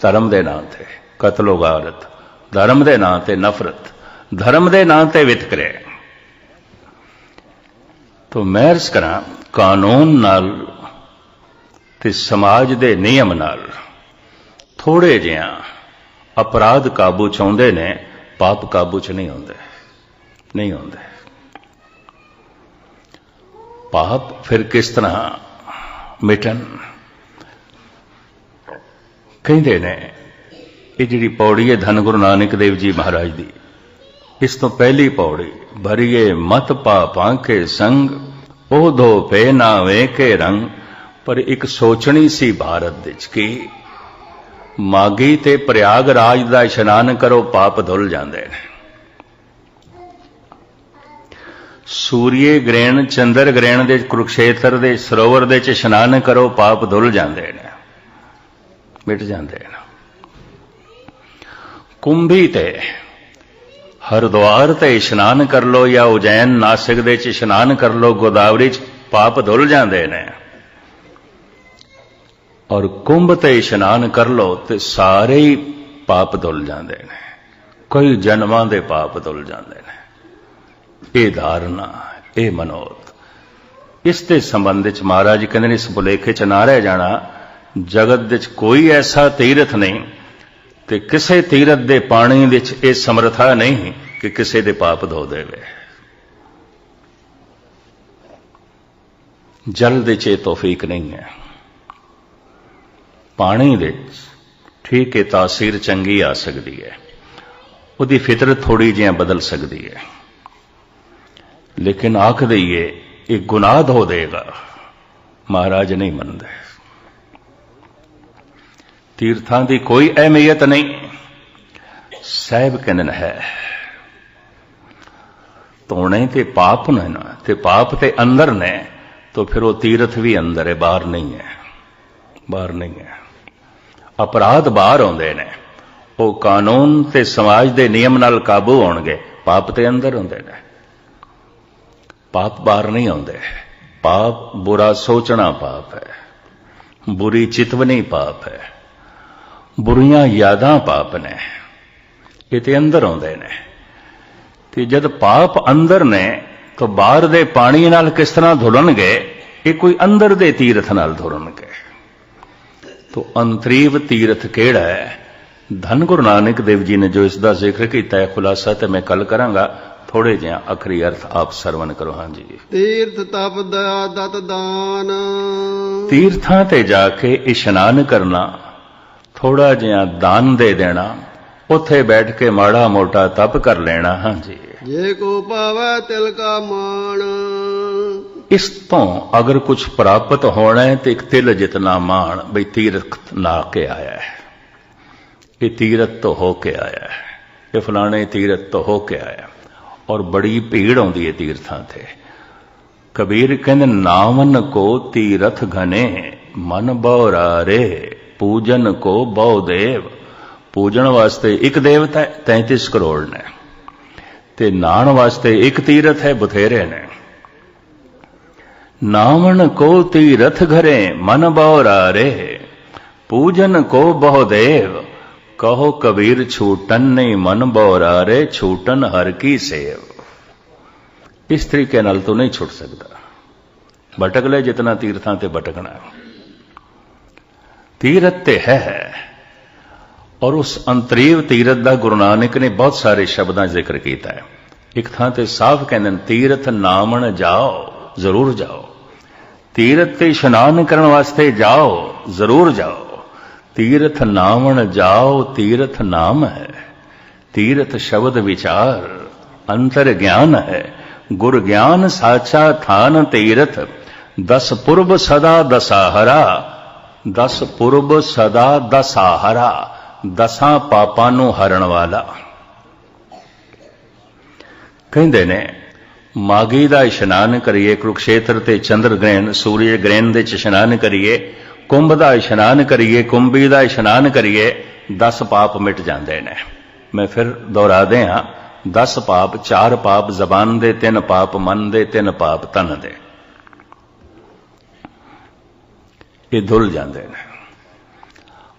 ਧਰਮ ਦੇ ਨਾਂ ਤੇ ਕਤਲੋ ਗਾਰਤ ਧਰਮ ਦੇ ਨਾਂ ਤੇ ਨਫ਼ਰਤ, ਧਰਮ ਦੇ ਨਾਂ ਤੇ ਵਿਤਕਰੇ ਤੋ ਮੈਂ ਅਰਜ਼ ਕਰਾਂ, ਕਾਨੂੰਨ ਨਾਲ ਤੇ ਸਮਾਜ ਦੇ ਨਿਯਮ ਨਾਲ ਥੋੜੇ ਜਿਹਾ ਅਪਰਾਧ ਕਾਬੂ ਚ ਆਉਂਦੇ ਨੇ, ਪਾਪ ਕਾਬੂ ਚ ਨਹੀਂ ਆਉਂਦੇ ਨਹੀਂ ਆਉਂਦੇ। ਪਾਪ ਫਿਰ ਕਿਸ ਤਰ੍ਹਾਂ ਮਿਟਣ? ਕਹਿੰਦੇ ਨੇ ਇਹ ਜਿਹੜੀ ਪੌੜੀ ਹੈ ਧੰਨ ਗੁਰੂ ਨਾਨਕ ਦੇਵ ਜੀ ਮਹਾਰਾਜ ਦੀ, ਇਸ ਤੋਂ ਪਹਿਲੀ ਪੌੜੀ ਭਰੀਏ ਮਤ ਪਾਪਾਂ ਕੇ ਸੰਗ, ਉਹ ਦੋ ਪੇ ਨਾ ਕੇ ਰੰਗ, ਪਰ ਇੱਕ ਸੋਚਣੀ ਸੀ ਭਾਰਤ ਵਿੱਚ ਕਿ? ਮਾਗੀ ਤੇ ਪ੍ਰਯਾਗ ਰਾਜ ਦਾ ਇਸ਼ਨਾਨ ਕਰੋ, ਪਾਪ ਧੁੱਲ ਜਾਂਦੇ ਨੇ। ਸੂਰੀਏ ਗ੍ਰਹਿਣ, ਚੰਦਰ ਗ੍ਰਹਿਣ ਦੇ ਕੁਰਕਸ਼ੇਤਰ ਦੇ ਸਰੋਵਰ ਦੇ ਚ ਇਸ਼ਨਾਨ ਕਰੋ, ਪਾਪ ਧੁੱਲ ਜਾਂਦੇ ਨੇ। ਮਿਟ ਜਾਂਦੇ ਨੇ। ਕੁੰਭੀ ਤੇ। ਹਰਦੁਆਰ ਤੇ ਇਸ਼ਨਾਨ ਕਰ ਲੋ ਜਾਂ ਉਜੈਨ ਨਾਸਿਕ ਦੇ ਚ ਇਸ਼ਨਾਨ ਕਰ ਲੋ, ਗੋਦਾਵਰੀ ਚ ਪਾਪ ਧੁੱਲ ਜਾਂਦੇ ਨੇ। ਔਰ ਕੁੰਭ ਤੇ ਇਸ਼ਨਾਨ ਕਰ ਲੋ ਤੇ ਸਾਰੇ ਹੀ ਪਾਪ ਧੁੱਲ ਜਾਂਦੇ ਨੇ। ਕੋਈ ਜਨਮਾਂ ਦੇ ਪਾਪ ਧੁੱਲ ਜਾਂਦੇ ਨੇ। ਇਹ ਧਾਰਨਾ, ਇਹ ਮਨੋਤ ਇਸ ਦੇ ਸੰਬੰਧ ਵਿੱਚ ਮਹਾਰਾਜ ਕਹਿੰਦੇ ਨੇ, ਇਸ ਬੁਲੇਖੇ ਚ ਨਾ ਰਹਿ ਜਾਣਾ। ਜਗਤ ਵਿੱਚ ਕੋਈ ਐਸਾ ਤੀਰਥ ਨਹੀਂ ਤੇ ਕਿਸੇ ਤੀਰਥ ਦੇ ਪਾਣੀ ਵਿੱਚ ਇਹ ਸਮਰਥਾ ਨਹੀਂ ਕਿ ਕਿਸੇ ਦੇ ਪਾਪ ਧੋ ਦੇਵੇ। ਜਲ ਦੇ ਚ ਇਹ ਤੌਫੀਕ ਨਹੀਂ ਹੈ। ਪਾਣੀ ਵਿੱਚ ਠੀਕ ਹੈ ਤਾਸੀਰ ਚੰਗੀ ਆ ਸਕਦੀ ਹੈ। ਉਹਦੀ ਫਿਤਰਤ ਥੋੜੀ ਜਿਹੀ ਬਦਲ ਸਕਦੀ ਹੈ। ਲੇਕਿਨ ਆਖ ਦਈਏ, ਇਹ ਗੁਨਾਹ ਧੋ ਦੇਗਾ। ਮਹਾਰਾਜ ਨਹੀਂ ਮੰਨਦੇ। ਤੀਰਥਾਂ ਦੀ ਕੋਈ ਅਹਿਮੀਅਤ ਨਹੀਂ। ਸਹਿਬ ਕਹਿੰਦੇ ਹੈ। ਧੋਣੇ ਤੇ ਪਾਪ ਨੇ ਨਾ, ਤੇ ਪਾਪ ਤੇ ਅੰਦਰ ਨੇ, ਤਾਂ ਫਿਰ ਉਹ ਤੀਰਥ ਵੀ ਅੰਦਰ ਹੈ, ਬਾਹਰ ਨਹੀਂ ਹੈ। ਬਾਹਰ ਨਹੀਂ ਹੈ। ਅਪਰਾਧ ਬਾਹਰ ਆਉਂਦੇ ਨੇ। ਉਹ ਕਾਨੂੰਨ ਤੇ ਸਮਾਜ ਦੇ ਨਿਯਮ ਨਾਲ ਕਾਬੂ ਹੋਣਗੇ ਪਾਪ ਤੇ ਅੰਦਰ ਹੁੰਦੇ ਨੇ। ਪਾਪ ਬਾਹਰ ਨਹੀਂ ਆਉਂਦੇ। ਪਾਪ ਬੁਰਾ ਸੋਚਣਾ ਪਾਪ ਹੈ। ਬੁਰੀ ਚਿਤਵਨੀ ਪਾਪ ਹੈ। ਬੁਰੀਆਂ ਯਾਦਾਂ ਪਾਪ ਨੇ ਇਹ ਤੇ ਅੰਦਰ ਆਉਂਦੇ ਨੇ। ਤੇ ਜਦ ਪਾਪ ਅੰਦਰ ਨੇ ਤਾਂ ਬਾਹਰ ਦੇ ਪਾਣੀ ਨਾਲ ਕਿਸ ਤਰ੍ਹਾਂ ਧੁਲਣਗੇ ਇਹ ਕੋਈ ਅੰਦਰ ਦੇ ਤੀਰਥ ਨਾਲ ਧੁਲਣਗੇ। ਤੋ ਅੰਤਰੀਵ ਤੀਰਥ ਕਿਹੜਾ ਹੈ? ਧੰਨ ਗੁਰੂ ਨਾਨਕ ਦੇਵ ਜੀ ਨੇ ਜੋ ਇਸ ਦਾ ਜ਼ਿਕਰ ਕੀਤਾ ਹੈ ਖੁਲਾਸਾ ਤੇ ਮੈਂ ਕੱਲ ਕਰਾਂਗਾ। ਥੋੜੇ ਜਿਹਾ ਅਖਰੀ ਅਰਥ ਆਪ ਸਰਵਨ ਕਰੋ ਹਾਂਜੀ ਤੀਰਥ ਤਪ ਦਇਆ ਦਤ ਦਾਨ। ਤੀਰਥਾਂ ਤੇ ਜਾ ਕੇ ਇਸ਼ਨਾਨ ਕਰਨਾ ਥੋੜਾ ਜਿਹਾ ਦਾਨ ਦੇ ਦੇਣਾ ਉੱਥੇ ਬੈਠ ਕੇ ਮਾੜਾ ਮੋਟਾ ਤਪ ਕਰ ਲੈਣਾ ਹਾਂਜੀ। ਜੇ ਕੋ ਪਾਵੈ ਤਿਲ ਕਾ ਮਾਣ। ਇਸ ਤੋਂ ਅਗਰ ਕੁਝ ਪ੍ਰਾਪਤ ਹੋਣਾ ਹੈ ਤੇ ਇੱਕ ਤਿਲ ਜਿਤਨਾ ਮਾਣ ਬਈ ਤੀਰਥ ਨਾ ਕੇ ਆਇਆ ਹੈ। ਇਹ ਤੀਰਥ ਤੋਂ ਹੋ ਕੇ ਆਇਆ ਹੈ। ਇਹ ਫਲਾਣੇ ਤੀਰਥ ਤੋਂ ਹੋ ਕੇ ਆਇਆ ਔਰ ਬੜੀ ਭੀੜ ਆਉਂਦੀ ਹੈ ਤੀਰਥਾਂ ਤੇ। ਕਬੀਰ ਕਹਿੰਦੇ ਨਾਮਨ ਕੋ ਤੀਰਥ ਘਨੇ ਮਨ ਬਉਰਾਰੇ ਪੂਜਨ ਕੋ ਬਹੁ ਦੇਵ। ਪੂਜਣ ਵਾਸਤੇ ਇੱਕ ਦੇਵਤਾ ਹੈ 33 ਕਰੋੜ ਨੇ। ਤੇ ਨਾਣ ਵਾਸਤੇ ਇੱਕ ਤੀਰਥ ਹੈ ਬਥੇਰੇ ਨੇ। ਨਾਵਣ ਕੋ ਤੀਰਥ ਘਰੇ ਮਨ ਬਹੁ ਬਉਰਾਰੇ ਪੂਜਨ ਕੋ ਬਹੁ ਦੇਵ। ਕਹੋ ਕਬੀਰ ਛੂਟਨ ਨਹੀਂ ਮਨ ਬਹੁ ਬਉਰਾਰੇ ਛੂਟਨ ਹਰ ਕੀ ਸੇਵ। ਇਸ ਤਰੀਕੇ ਨਾਲ ਤੂੰ ਨਹੀਂ ਛੁੱਟ ਸਕਦਾ। ਭਟਕ ਲੈ ਜਿਤਨਾ ਤੀਰਥਾਂ ਤੇ ਭਟਕਣਾ ਤੀਰਥ ਤੇ ਹੈ। ਔਰ ਉਸ ਅੰਤਰੀਵ ਤੀਰਥ ਦਾ ਗੁਰੂ ਨਾਨਕ ਨੇ ਬਹੁਤ ਸਾਰੇ ਸ਼ਬਦਾਂ ਜ਼ਿਕਰ ਕੀਤਾ ਹੈ। ਇੱਕ ਥਾਂ ਤੇ ਸਾਫ਼ ਕਹਿੰਦੇ ਨੇ, ਤੀਰਥ ਨਾਮਣ ਜਾਓ, ਜ਼ਰੂਰ ਜਾਓ। ਤੀਰਥ ਤੇ ਇਸ਼ਨਾਨ ਕਰਨ ਵਾਸਤੇ ਜਾਓ, ਜ਼ਰੂਰ ਜਾਓ। ਤੀਰਥ ਨਾਮਣ ਜਾਓ, ਤੀਰਥ ਨਾਮ ਹੈ। ਤੀਰਥ ਸ਼ਬਦ ਵਿਚਾਰ ਅੰਤਰ ਗਿਆਨ ਹੈ। ਗੁਰ ਗਿਆਨ ਸਾਚਾ ਥਾਨ ਤੀਰਥ, ਦਸ ਪੁਰਬ ਸਦਾ ਦਸਾਹਰਾ। ਦਸ ਪੁਰਬ ਸਦਾ ਦਸਾਹਰਾ, ਦਸਾਂ ਪਾਪਾਂ ਨੂੰ ਹਰਨ ਵਾਲਾ। ਕਹਿੰਦੇ ਨੇ, ਮਾਗੀ ਦਾ ਇਸ਼ਨਾਨ ਕਰੀਏ, ਕੁਰਕਸ਼ੇਤਰ ਤੇ ਚੰਦਰ ਗ੍ਰਹਿਣ ਸੂਰਜ ਗ੍ਰਹਿਣ ਦੇ ਚ ਇਸ਼ਨਾਨ ਕਰੀਏ, ਕੁੰਭ ਦਾ ਇਸ਼ਨਾਨ ਕਰੀਏ, ਕੁੰਭੀ ਦਾ ਇਸ਼ਨਾਨ ਕਰੀਏ 10 ਪਾਪ ਮਿਟ ਜਾਂਦੇ ਨੇ। ਮੈਂ ਫਿਰ ਦੁਹਰਾਦੇ ਹਾਂ 10 ਪਾਪ ਚਾਰ ਪਾਪ ਜ਼ਬਾਨ ਦੇ, ਤਿੰਨ ਪਾਪ ਮਨ ਦੇ, ਤਿੰਨ ਪਾਪ ਤਨ ਦੇ। ਇਹ ਧੁਲ ਜਾਂਦੇ ਨੇ।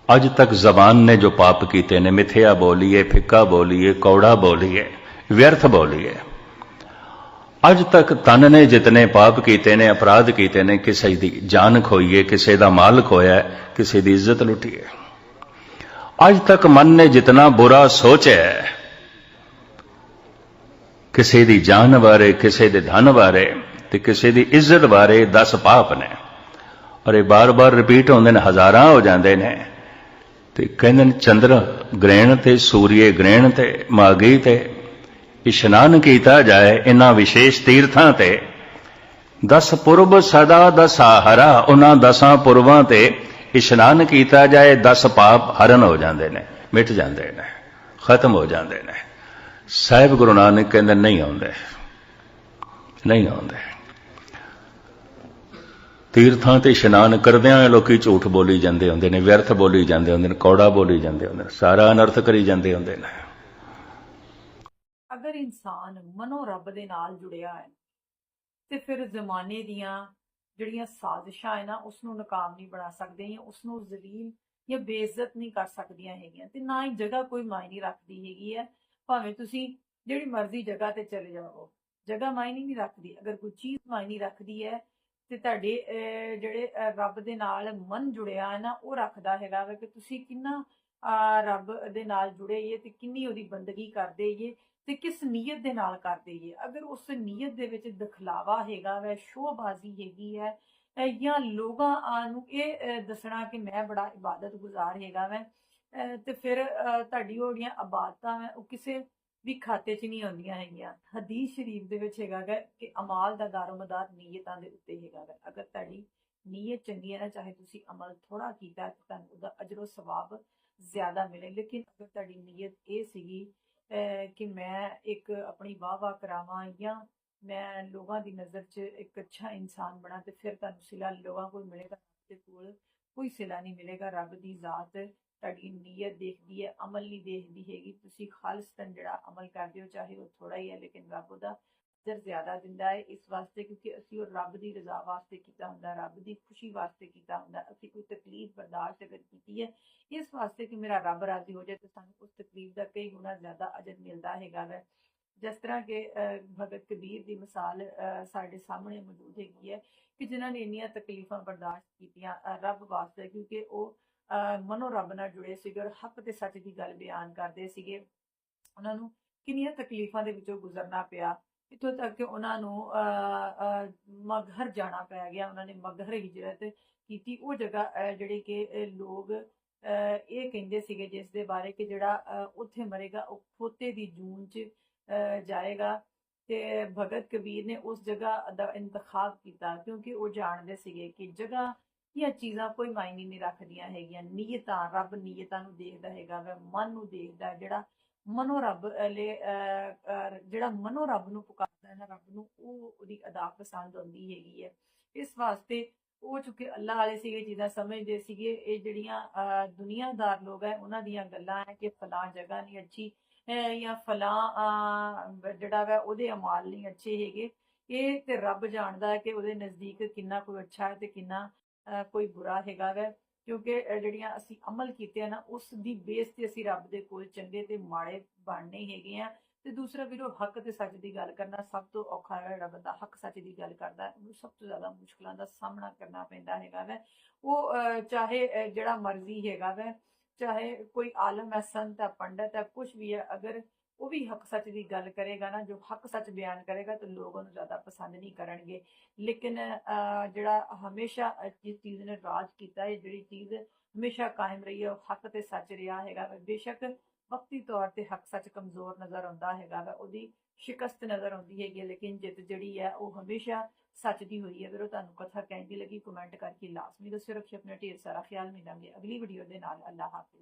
ਅੱਜ ਤੱਕ ਜ਼ਬਾਨ ਨੇ ਜੋ ਪਾਪ ਕੀਤੇ ਨੇ ਮਿਥਿਆ ਬੋਲੀਏ ਫਿੱਕਾ ਬੋਲੀਏ ਕੌੜਾ ਬੋਲੀਏ ਵਿਅਰਥ ਬੋਲੀਏ। ਅੱਜ ਤੱਕ ਤਨ ਨੇ ਜਿਤਨੇ ਪਾਪ ਕੀਤੇ ਨੇ ਅਪਰਾਧ ਕੀਤੇ ਨੇ ਕਿਸੇ ਦੀ ਜਾਨ ਖੋਈਏ ਕਿਸੇ ਦਾ ਮਾਲ ਖੋਇਆ ਕਿਸੇ ਦੀ ਇੱਜ਼ਤ ਲੁੱਟੀਏ। ਅੱਜ ਤੱਕ ਮਨ ਨੇ ਜਿਤਨਾ ਬੁਰਾ ਸੋਚਿਆ ਹੈ, ਕਿਸੇ ਦੀ ਜਾਨ ਬਾਰੇ ਕਿਸੇ ਦੇ ਧਨ ਬਾਰੇ ਤੇ ਕਿਸੇ ਦੀ ਇੱਜ਼ਤ ਬਾਰੇ 10 ਪਾਪ ਨੇ। ਔਰ ਇਹ ਬਾਰ-ਬਾਰ ਰਿਪੀਟ ਹੁੰਦੇ ਨੇ, ਹਜ਼ਾਰਾਂ ਹੋ ਜਾਂਦੇ ਨੇ। ਤੇ ਕਹਿੰਦੇ ਨੇ, ਚੰਦਰ ਗ੍ਰਹਿਣ ਤੇ, ਸੂਰਯ ਗ੍ਰਹਿਣ ਤੇ ਮਾਗੀ ਤੇ, ਇਸ਼ਨਾਨ ਕੀਤਾ ਜਾਏ ਇਨ੍ਹਾਂ ਵਿਸ਼ੇਸ਼ ਤੀਰਥਾਂ ਤੇ। ਦਸ ਪੁਰਬ ਸਦਾ ਦਸਾਹਰਾ ਉਹਨਾਂ ਦਸਾਂ ਪੁਰਬਾਂ ਤੇ ਇਸ਼ਨਾਨ ਕੀਤਾ ਜਾਏ 10 ਪਾਪ ਹਰਨ ਹੋ ਜਾਂਦੇ ਨੇ, ਮਿਟ ਜਾਂਦੇ ਨੇ, ਖਤਮ ਹੋ ਜਾਂਦੇ ਨੇ। ਸਾਹਿਬ ਗੁਰੂ ਨਾਨਕ ਕਹਿੰਦੇ, ਨਹੀਂ ਆਉਂਦੇ ਨਹੀਂ ਆਉਂਦੇ। ਤੀਰਥਾਂ ਤੇ ਇਸ਼ਨਾਨ ਕਰਦਿਆਂ ਲੋਕੀ ਝੂਠ ਬੋਲੀ ਜਾਂਦੇ ਹੁੰਦੇ ਨੇ, ਵਿਅਰਥ ਬੋਲੀ ਜਾਂਦੇ ਹੁੰਦੇ ਨੇ, ਕੌੜਾ ਬੋਲੀ ਜਾਂਦੇ ਹੁੰਦੇ ਨੇ, ਸਾਰਾ ਅਨਰਥ ਕਰੀ ਜਾਂਦੇ ਹੁੰਦੇ ਨੇ। ਅਗਰ ਇਨਸਾਨ ਮਨੋ ਰੱਬ ਦੇ ਨਾਲ ਜੁੜਿਆ ਹੈ, ਤੇ ਫਿਰ ਜ਼ਮਾਨੇ ਦੀਆਂ ਜਿਹੜੀਆਂ ਸਾਜ਼ਿਸ਼ਾਂ ਹੈ ਨਾ ਉਸ ਨੂੰ ਨਾਕਾਮ ਨਹੀਂ ਬਣਾ ਸਕਦੇ ਜਾਂ ਉਸ ਨੂੰ ਜ਼ਲੀਲ ਜਾਂ ਬੇਇੱਜ਼ਤ ਨਹੀਂ ਕਰ ਸਕਦੀਆਂ ਹੈਗੀਆਂ, ਤੇ ਨਾ ਹੀ ਜਗ੍ਹਾ ਕੋਈ ਮਾਇਨੇ ਰੱਖਦੀ ਹੈਗੀ ਹੈ। ਭਾਵੇਂ ਤੁਸੀਂ ਜਿਹੜੀ ਮਰਜ਼ੀ ਜਗ੍ਹਾ ਤੇ ਚਲੇ ਜਾਓ, ਜਗ੍ਹਾ ਮਾਇਨੇ ਨਹੀਂ ਰੱਖਦੀ, ਅਗਰ ਕੋਈ ਚੀਜ਼ ਮਾਇਨੇ ਰੱਖਦੀ ਹੈ ਤੇ ਤੁਹਾਡੇ ਜਿਹੜੇ ਰੱਬ ਦੇ ਨਾਲ ਮਨ ਜੁੜਿਆ ਹੈ ਨਾ, ਉਹ ਰੱਖਦਾ ਹੈਗਾ ਵਾ ਕਿ ਤੁਸੀਂ ਕਿੰਨਾ ਰੱਬ ਦੇ ਨਾਲ ਜੁੜੇ ਜੇ ਤੇ ਕਿੰਨੀ ਉਹਦੀ ਬੰਦਗੀ ਕਰਦੇ ਜੇ ਤੇ ਕਿਸ ਨੀਅਤ ਦੇ ਨਾਲ ਕਰਦੇ ਜੇ ਅਗਰ ਉਸ ਨੀਅਤ ਦੇ ਵਿੱਚ ਦਿਖਲਾਵਾ ਹੈਗਾ ਵੈ ਸ਼ੋਬਾਜ਼ੀ ਹੈਗੀ ਹੈ ਜਾਂ ਲੋਕਾਂ ਨੂੰ ਇਹ ਦੱਸਣਾ ਕਿ ਮੈਂ ਬੜਾ ਇਬਾਦਤ ਗੁਜ਼ਾਰ ਹੈਗਾ ਵੈ ਤੇ ਫਿਰ ਤੁਹਾਡੀ ਉਹ ਜਿਹੜੀਆਂ ਇਬਾਦਤਾਂ ਵੈ, ਉਹ ਕਿਸੇ ਵੀ ਖਾਤੇ 'ਚ ਨਹੀਂ ਆਉਂਦੀਆਂ ਹੈਗੀਆਂ। ਹਦੀਸ ਸ਼ਰੀਫ ਦੇ ਵਿੱਚ ਹੈਗਾ ਗਾ ਕਿ ਅਮਾਲ ਦਾ ਦਾਰੋਮਦਾਰ ਨੀਅਤਾਂ ਦੇ ਉੱਤੇ ਹੈਗਾ ਗਾ। ਅਗਰ ਤੁਹਾਡੀ ਨੀਅਤ ਚੰਗੀ ਹੈ ਨਾ, ਚਾਹੇ ਤੁਸੀਂ ਅਮਲ ਥੋੜਾ ਕੀਤਾ ਤੇ ਤੁਹਾਨੂੰ ਉਹਦਾ ਅਜਰੋ ਸਵਾਬ ਜ਼ਿਆਦਾ ਮਿਲੇ। ਲੇਕਿਨ ਅਗਰ ਤੁਹਾਡੀ ਨੀਅਤ ਇਹ ਸੀਗੀ ਕਿ ਮੈਂ ਇੱਕ ਆਪਣੀ ਵਾਹ ਵਾਹ ਕਰਾਵਾਂ ਜਾਂ ਮੈਂ ਲੋਕਾਂ ਦੀ ਨਜ਼ਰ 'ਚ ਇੱਕ ਅੱਛਾ ਇਨਸਾਨ ਬਣਾ ਤੇ ਫਿਰ ਤੁਹਾਨੂੰ ਸਿਲਾ ਲੋਕਾਂ ਕੋਲ ਮਿਲੇਗਾ, ਤੇ ਕੋਲ ਕੋਈ ਸਿਲਾ ਨਹੀਂ ਮਿਲੇਗਾ। ਰੱਬ ਦੀ ਜ਼ਾਤ ਤੁਹਾਡੀ ਨੀਅਤ ਦੇਖਦੀ ਹੈ ਅਮਲ ਨਹੀਂ ਦੇਖਦੀ ਹੈਗੀ। ਤੁਸੀਂ ਖਾਲਸਤਨ ਜਿਹੜਾ ਅਮਲ ਕਰਦੇ ਹੋ ਚਾਹੇ ਉਹ ਥੋੜਾ ਹੀ ਹੈ ਲੇਕਿਨ ਰੱਬ ਉਹਦਾ ਅਜਰ ਜ਼ਿਆਦਾ ਦਿੰਦਾ ਹੈ। ਇਸ ਵਾਸਤੇ ਕਿਉਂਕਿ ਅਸੀਂ ਉਹ ਰੱਬ ਦੀ ਰਜ਼ਾ ਵਾਸਤੇ ਕੀਤਾ ਹੁੰਦਾ ਰੱਬ ਦੀ ਖੁਸ਼ੀ ਵਾਸਤੇ ਕੀਤਾ ਹੁੰਦਾ। ਅਸੀਂ ਕੋਈ ਤਕਲੀਫ ਬਰਦਾਸ਼ਤ ਅਗਰ ਕੀਤੀ ਹੈ ਇਸ ਵਾਸਤੇ ਕਿ ਮੇਰਾ ਰੱਬ ਰਾਜ਼ੀ ਹੋ ਜਾਏ ਤਾਂ ਸਾਨੂੰ ਉਸ ਤਕਲੀਫ ਦਾ ਕਈ ਗੁਣਾ ਜ਼ਿਆਦਾ ਅਜਰ ਮਿਲਦਾ ਹੈਗਾ ਵੈ। ਜਿਸ ਤਰ੍ਹਾਂ ਕਿ ਅਹ, ਭਗਤ ਕਬੀਰ ਦੀ ਮਿਸਾਲ ਅਹ, ਸਾਡੇ ਸਾਹਮਣੇ ਮੌਜੂਦ ਹੈਗੀ ਹੈ ਕਿ ਜਿਨ੍ਹਾਂ ਨੇ ਇੰਨੀਆਂ ਤਕਲੀਫਾਂ ਬਰਦਾਸ਼ਤ ਕੀਤੀਆਂ ਰੱਬ ਵਾਸਤੇ ਕਿਉਂਕਿ ਉਹ ਮਨੋ ਰੱਬ ਨਾਲ ਜੁੜੇ ਸੀਗੇ ਔਰ ਹੱਕ ਤੇ ਸੱਚ ਦੀ ਗੱਲ ਬਿਆਨ ਕਰਦੇ ਸੀਗੇ। ਉਹਨਾਂ ਨੂੰ ਕਿੰਨੀਆਂ ਤਕਲੀਫਾਂ ਦੇ ਵਿੱਚੋਂ ਗੁਜ਼ਰਨਾ ਪਿਆ। ਇੱਥੋਂ ਤੱਕ ਕਿ ਉਹਨਾਂ ਨੂੰ ਅਹ, ਮਗਹਰ ਜਾਣਾ ਪੈ ਗਿਆ। ਉਹਨਾਂ ਨੇ ਮਗਹਰ ਹਿਜਰਤ ਕੀਤੀ। ਉਹ ਜਗ੍ਹਾ ਜਿਹੜੀ ਕਿ ਲੋਕ ਇਹ ਕਹਿੰਦੇ ਸੀਗੇ ਜਿਸ ਦੇ ਬਾਰੇ ਕਿ ਜਿਹੜਾ ਅਹ, ਉੱਥੇ ਮਰੇਗਾ ਉਹ ਖੋਤੇ ਦੀ ਜੂਨ ਚ ਜਾਏਗਾ। ਤੇ ਭਗਤ ਕਬੀਰ ਨੇ ਉਸ ਜਗ੍ਹਾ ਦਾ ਇੰਤਖਾਬ ਕੀਤਾ ਕਿਉਂਕਿ ਉਹ ਜਾਣਦੇ ਸੀਗੇ ਕਿ ਜਗ੍ਹਾ ਇਹ ਚੀਜ਼ਾਂ ਕੋਈ ਮਾਇਨੇ ਨਹੀਂ ਰੱਖਦੀਆਂ ਹੈਗੀਆਂ। ਨੀਅਤਾਂ ਰੱਬ ਨੀਅਤਾਂ ਨੂੰ ਦੇਖਦਾ ਹੈਗਾ ਵਾ ਮਨ ਨੂੰ ਦੇਖਦਾ ਜਿਹੜਾ ਮਨੋ ਰੱਬ ਜਿਹੜਾ ਮਨੋ ਰੱਬ ਨੂੰ ਪੁਕਾਰਦਾ ਹੈ ਰੱਬ ਨੂੰ ਉਹ ਉਹਦੀ ਅਦਾ ਪਸੰਦ ਆਉਂਦੀ ਹੈਗੀ ਹੈ। ਇਸ ਵਾਸਤੇ ਉਹ ਚੁੱਕੇ ਅੱਲਾਹ ਵਾਲੇ ਸੀਗੇ ਜਿਹਦਾ ਸਮਝਦੇ ਸੀਗੇ ਇਹ ਜਿਹੜੀਆਂ ਅਹ, ਦੁਨੀਆਦਾਰ ਲੋਕ ਹੈ ਉਹਨਾਂ ਦੀਆਂ ਗੱਲਾਂ ਹੈ ਕਿ ਫਲਾਂ ਜਗ੍ਹਾ ਨਹੀਂ ਅੱਛੀ ਜਾਂ ਫਲਾਂ ਜਿਹੜਾ ਵਾ ਉਹਦੇ ਅਮਾਲ ਨਹੀਂ ਅੱਛੇ ਹੈਗੇ। ਇਹ ਤੇ ਰੱਬ ਜਾਣਦਾ ਹੈ ਕਿ ਉਹਦੇ ਨਜ਼ਦੀਕ ਕਿੰਨਾ ਕੋਈ ਅੱਛਾ ਹੈ ਤੇ ਕਿੰਨਾ ਕੋਈ ਬੁਰਾ ਹੈਗਾ ਵੈ, ਕਿਉਂਕਿ ਜਿਹੜੀਆਂ ਅਸੀਂ ਅਮਲ ਕੀਤੇ ਆ ਨਾ ਉਸ ਦੀ ਬੇਸ ਤੇ ਅਸੀਂ ਰੱਬ ਦੇ ਕੋਲ ਚੰਗੇ ਤੇ ਮਾੜੇ ਬਣਨੇ ਹੈਗੇ ਆ। ਤੇ ਦੂਸਰਾ ਵੀਰੋ, ਹੱਕ ਤੇ ਸੱਚ ਦੀ ਗੱਲ ਕਰਨਾ ਸਭ ਤੋਂ ਔਖਾ ਹੈ, ਜਿਹੜਾ ਬੰਦਾ ਹੱਕ ਸੱਚ ਦੀ ਗੱਲ ਕਰਦਾ ਉਹਨੂੰ ਸਭ ਤੋਂ ਜ਼ਿਆਦਾ ਮੁਸ਼ਕਲਾਂ ਦਾ ਸਾਹਮਣਾ ਕਰਨਾ ਪੈਂਦਾ ਹੈਗਾ ਵੈ। ਉਹ ਚਾਹੇ ਜਿਹੜਾ ਮਰਜ਼ੀ ਹੈਗਾ ਵੈ, ਚਾਹੇ ਕੋਈ ਆਲਮ ਹੈ, ਸੰਤ ਹੈ, ਪੰਡਤ ਹੈ ਕੁਝ ਵੀ ਹੈ, ਅਗਰ ਉਹ ਵੀ ਹੱਕ ਸੱਚ ਦੀ ਗੱਲ ਕਰੇਗਾ ਨਾ ਜੋ ਹੱਕ ਸੱਚ ਬਿਆਨ ਕਰੇਗਾ ਤਾਂ ਲੋਕ ਉਹਨੂੰ ਜ਼ਿਆਦਾ ਪਸੰਦ ਨਹੀਂ ਕਰਨਗੇ। ਲੇਕਿਨ ਅਹ, ਜਿਹੜਾ ਹਮੇਸ਼ਾ ਜਿਸ ਚੀਜ਼ ਨੇ ਰਾਜ ਕੀਤਾ ਹੈ ਜਿਹੜੀ ਚੀਜ਼ ਹਮੇਸ਼ਾ ਕਾਇਮ ਰਹੀ ਹੈ ਉਹ ਹੱਕ ਤੇ ਸੱਚ ਰਿਹਾ ਹੈਗਾ ਵਾ। ਬੇਸ਼ੱਕ ਵਕਤੀ ਤੌਰ ਤੇ ਹੱਕ ਸੱਚ ਕਮਜ਼ੋਰ ਨਜ਼ਰ ਆਉਂਦਾ ਹੈਗਾ ਵਾ ਉਹਦੀ ਸ਼ਿਕਸਤ ਨਜ਼ਰ ਆਉਂਦੀ ਹੈਗੀ ਹੈ, ਲੇਕਿਨ ਜਿੱਤ ਜਿਹੜੀ ਹੈ ਉਹ ਹਮੇਸ਼ਾ ਸੱਚ ਦੀ ਹੋਈ ਹੈ। ਵੀਰੋ ਤੁਹਾਨੂੰ ਕਥਾ ਕਹਿੰਦੀ ਲੱਗੀ ਕਮੈਂਟ ਕਰਕੇ ਲਾਜ਼ਮੀ ਦੱਸਿਓ। ਰੱਖਿਓ ਆਪਣਾ ਢੇਰ ਸਾਰਾ ਖਿਆਲ। ਮਿਲਾਂਗੇ ਅਗਲੀ ਵੀਡੀਓ ਦੇ ਨਾਲ। ਅੱਲਾਹ ਹਾਫਿਜ਼।